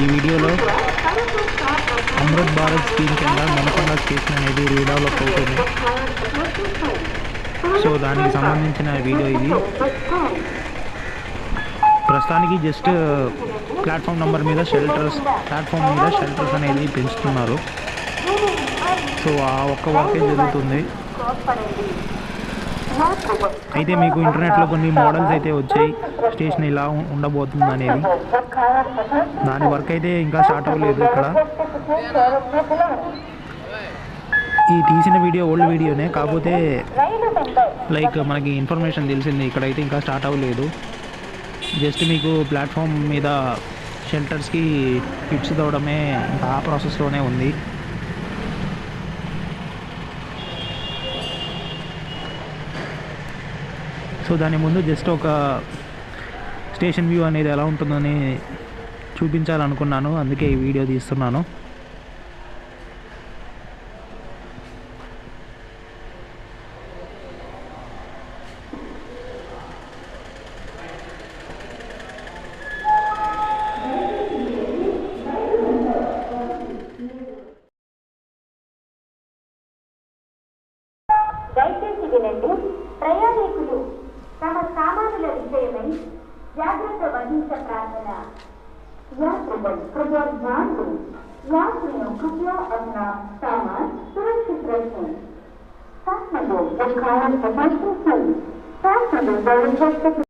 ఈ వీడియోలో అమృత్ భారత్ స్కీమ్ కింద మనకొండ స్టేషన్ అనేది రీడెవలప్ అవుతుంది సో దానికి సంబంధించిన వీడియో ఇది. ప్రస్తుతానికి జస్ట్ ప్లాట్ఫామ్ నెంబర్ మీద షెల్టర్స్ ప్లాట్ఫామ్ మీద షెల్టర్స్ అనేది పెంచుతున్నారు. సో ఆ ఒక్క వర్కే జరుగుతుంది. అయితే మీకు ఇంటర్నెట్లో కొన్ని మోడల్స్ అయితే వచ్చాయి. స్టేషన్ ఇలా ఉండబోతుంది అనేది దాని వర్క్ అయితే ఇంకా స్టార్ట్ అవ్వలేదు ఇక్కడ. ఈ తీసిన వీడియో ఓల్డ్ వీడియోనే. కాకపోతే లైక్ మనకి ఇన్ఫర్మేషన్ తెలిసింది ఇక్కడైతే ఇంకా స్టార్ట్ అవ్వలేదు. జస్ట్ మీకు ప్లాట్ఫామ్ మీద షెల్టర్స్కి ఫిట్స్ తవ్వడమే ఆ ప్రాసెస్లోనే ఉంది. సో దాని ముందు జస్ట్ ఒక స్టేషన్ వ్యూ అనేది ఎలా ఉంటుందని చూపించాలనుకున్నాను. అందుకే ఈ వీడియో తీస్తున్నాను. చేసి జాగ్రత్త వహించప్రార్థన યાત્રીગણ કૃપયા ધ્યાન દો યાત્રીઓ કૃપયા અપના સામાન સુરક્ષિત રखें સાત નંબર દેખાવન તપાસણી સાત નંબર દરવાજા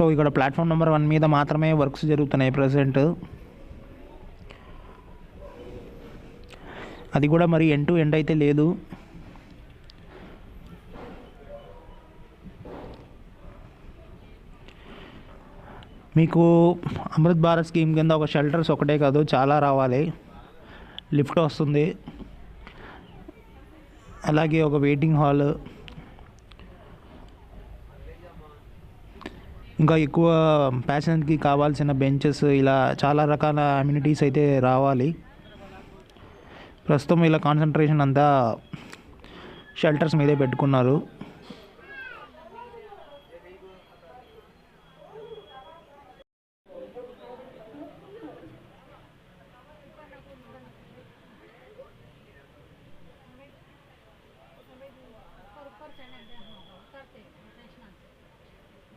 సో ఇక్కడ ప్లాట్ఫామ్ నెంబర్ వన్ మీద మాత్రమే వర్క్స్ జరుగుతున్నాయి ప్రజెంట్. అది కూడా మరి ఎండ్ టు ఎండ్ అయితే లేదు. మీకు అమృత్ భారత్ స్కీమ్ కింద ఒక షెల్టర్స్ ఒకటే కాదు చాలా రావాలి. లిఫ్ట్ వస్తుంది. అలాగే ఒక వెయిటింగ్ హాల్ ఇంకా ఎక్కువ ప్యాషన్కి కావాల్సిన బెంచెస్ ఇలా చాలా రకాల అమ్యూనిటీస్ అయితే రావాలి. ప్రస్తుతం ఇలా కాన్సన్ట్రేషన్ అంతా షెల్టర్స్ మీదే పెట్టుకున్నారు.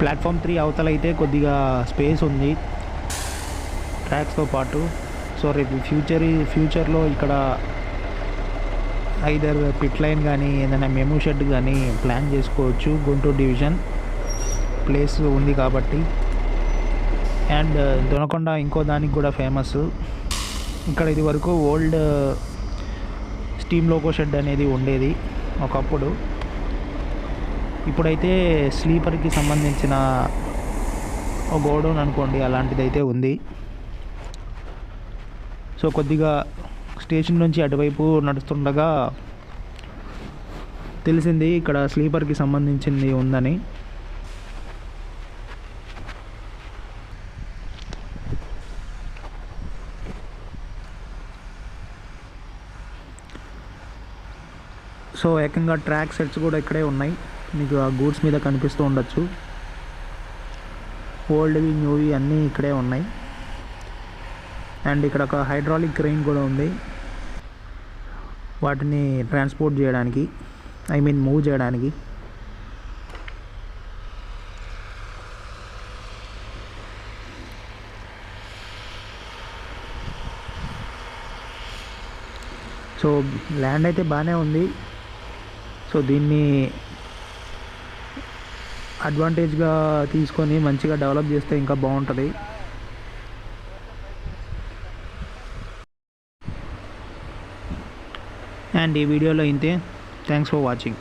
ప్లాట్ఫామ్ త్రీ అవతలైతే కొద్దిగా స్పేస్ ఉంది. ట్రాక్స్తో పాటు. సో రేపు ఫ్యూచర్ ఫ్యూచర్లో ఇక్కడ ఐదర్ పిట్ లైన్ కానీ ఏదైనా మెమో షెడ్ కానీ ప్లాన్ చేసుకోవచ్చు. గుంటూరు డివిజన్ ప్లేస్ ఉంది కాబట్టి. అండ్ దొనకొండ ఇంకో దానికి కూడా ఫేమస్. ఇక్కడ ఇది వరకు ఓల్డ్ స్టీమ్ లోకో షెడ్ అనేది ఉండేది ఒకప్పుడు. ఇప్పుడైతే స్లీపర్కి సంబంధించిన గోడౌన్ అనుకోండి అలాంటిది అయితే ఉంది. సో కొద్దిగా స్టేషన్ నుంచి అటువైపు నడుస్తుండగా తెలిసింది ఇక్కడ స్లీపర్కి సంబంధించింది ఉందని. సో ఏకంగా ట్రాక్ సెట్స్ కూడా ఇక్కడే ఉన్నాయి. మీకు ఆ గూడ్స్ మీద కనిపిస్తూ ఉండొచ్చు. ఓల్డ్వి న్యూవి అన్నీ ఇక్కడే ఉన్నాయి. అండ్ ఇక్కడ ఒక హైడ్రాలిక్ క్రెయిన్ కూడా ఉంది. వాటిని ట్రాన్స్పోర్ట్ చేయడానికి ఐ మీన్ మూవ్ చేయడానికి. సో ల్యాండ్ అయితే బాగానే ఉంది. సో దీన్ని అడ్వాంటేజ్గా తీసుకొని మంచిగా డెవలప్ చేస్తే ఇంకా బాగుంటుంది. అండ్ ఈ వీడియోలో ఇంతే. Thanks for watching